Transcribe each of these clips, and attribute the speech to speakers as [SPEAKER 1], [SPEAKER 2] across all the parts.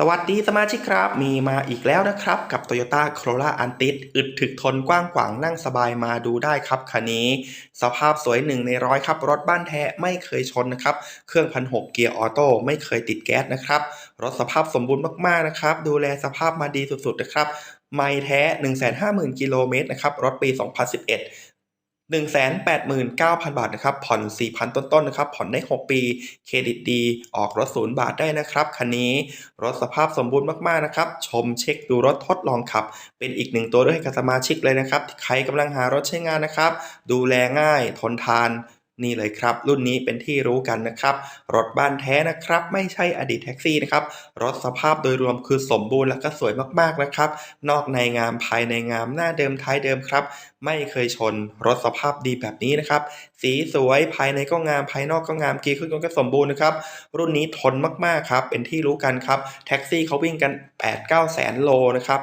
[SPEAKER 1] สวัสดีสมาชิกครับ มีมาอีกแล้วนะครับกับ Toyota Corolla Altis อึดถึกทนกว้างขวางนั่งสบายมาดูได้ครับคันนี้ สภาพสวยหนึ่งในร้อยครับ รถบ้านแท้ไม่เคยชนนะครับ เครื่องพันหกเกียร์ออโต้ไม่เคยติดแก๊สนะครับ รถสภาพสมบูรณ์มากๆนะครับ ดูแลสภาพมาดีสุดๆนะครับ ไม่แท้ 150,000 กิโลเมตรนะครับ รถปี 2011 189,000 บาทนะครับ ผ่อน 4,000 ต้นๆนะครับ ผ่อนได้ 6 ปี เครดิตดี ออกรถศูนย์บาทได้นะครับ คันนี้ รถสภาพสมบูรณ์มากๆ นะครับ ชมเช็คดูรถทดลองขับ เป็นอีกหนึ่งตัวเลือกให้กับสมาชิกเลยนะครับ ใครกำลังหารถใช้งานนะครับ ดูแลง่าย ทนทาน นี่เลยครับ รุ่นนี้เป็นที่รู้กันนะครับ รถบ้านแท้นะครับ ไม่ใช่อดีตแท็กซี่นะครับ รถสภาพโดยรวมคือสมบูรณ์และก็สวยมากๆนะครับ นอกในงามภายในงามหน้าเดิมท้ายเดิมครับ ไม่เคยชนรถสภาพดีแบบนี้นะครับ สีสวยภายในก็งามภายนอกก็งามเกียร์เครื่องยนก็สมบูรณ์นะครับ รุ่นนี้ทนมากๆครับ เป็นที่รู้กันครับ แท็กซี่เขาวิ่งกัน 8-9 แสนโลนะครับ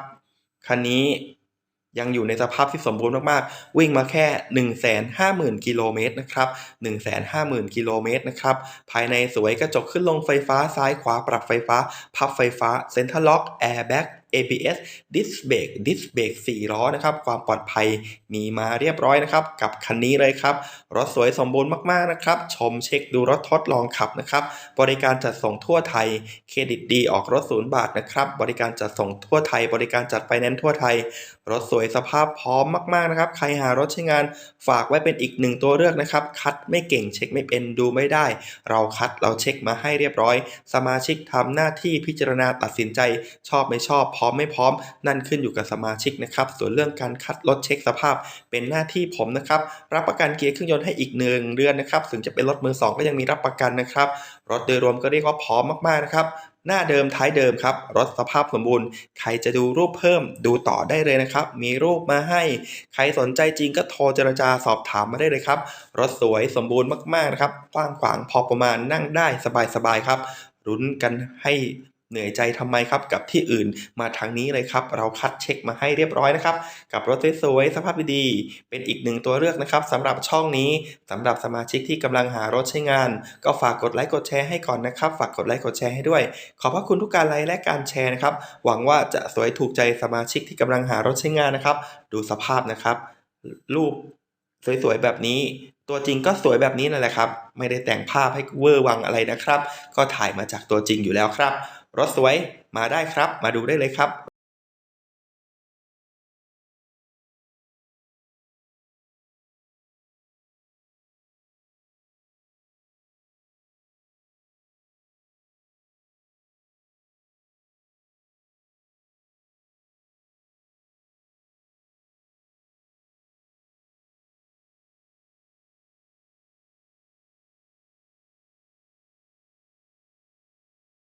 [SPEAKER 1] คันนี้ ยังอยู่ในสภาพที่สมบูรณ์มากๆ วิ่งมาแค่ 150,000 กิโลเมตรนะครับ 150,000 กิโลเมตรนะครับ ภายในสวยกระจกขึ้นลงไฟฟ้าซ้ายขวาปรับไฟฟ้า พับไฟฟ้าเซ็นทรัลล็อกแอร์แบ็ก ABS ดิสเบรกดิสเบรก4ล้อนะครับความปลอดภัยมีมาเรียบร้อยนะครับ กับคันนี้เลยครับรถสวยสมบูรณ์มากๆนะครับ ชมเช็คดูรถทดลองขับนะครับ บริการจัดส่งทั่วไทยเครดิตดีออกรถศูนย์บาทนะครับ บริการจัดส่งทั่วไทย บริการจัดไฟแนนซ์ทั่วไทย รถสวยสภาพพร้อมมากๆนะครับ ใครหารถใช้งานฝากไว้เป็นอีกหนึ่งตัวเลือกนะครับ คัดไม่เก่งเช็คไม่เป็นดูไม่ได้ เราคัดเราเช็คมาให้เรียบร้อย สมาชิกทำหน้าที่พิจารณาตัดสินใจชอบไม่ชอบพร้อมไม่พร้อม นั่นขึ้นอยู่กับสมาชิกนะครับ ส่วนเรื่องการคัดรถเช็คสภาพเป็นหน้าที่ผมนะครับ รับประกันเกียร์เครื่องยนต์ให้อีกหนึ่งเดือนนะครับ ถึงจะเป็นรถมือสองก็ยังมีรับประกันนะครับ รถโดยรวมก็เรียกว่าพร้อมมากๆนะครับหน้าเดิมท้ายเดิมครับรถสภาพสมบูรณ์ ใครจะดูรูปเพิ่มดูต่อได้เลยนะครับ มีรูปมาให้ ใครสนใจจริงก็โทรเจรจาสอบถามมาได้เลยครับ รถสวยสมบูรณ์มากๆนะครับกว้างขวางพอประมาณนั่งได้สบายๆครับรุ้นกันให้ เหนื่อยใจทำไมครับกับที่อื่นมาทางนี้เลยครับ เราคัดเช็คมาให้เรียบร้อยนะครับ กับรถสวยๆสภาพดีๆเป็นอีกหนึ่งตัวเลือกนะครับสำหรับช่องนี้สำหรับสมาชิกที่กำลังหารถใช้งาน ก็ฝากกดไลค์กดแชร์ให้ก่อนนะครับ ฝากกดไลค์กดแชร์ให้ด้วย ขอบพระคุณทุกการไลค์และการแชร์นะครับ หวังว่าจะสวยถูกใจสมาชิกที่กำลังหารถใช้งานนะครับ ดูสภาพนะครับ รูปสวยๆแบบนี้ ตัวจริงก็สวยแบบนี้นั่นแหละครับ ไม่ได้แต่งภาพให้เวอร์วังอะไรนะครับ ก็ถ่ายมาจากตัวจริงอยู่แล้วครับ รถสวยมาได้ครับ มาดูได้เลยครับ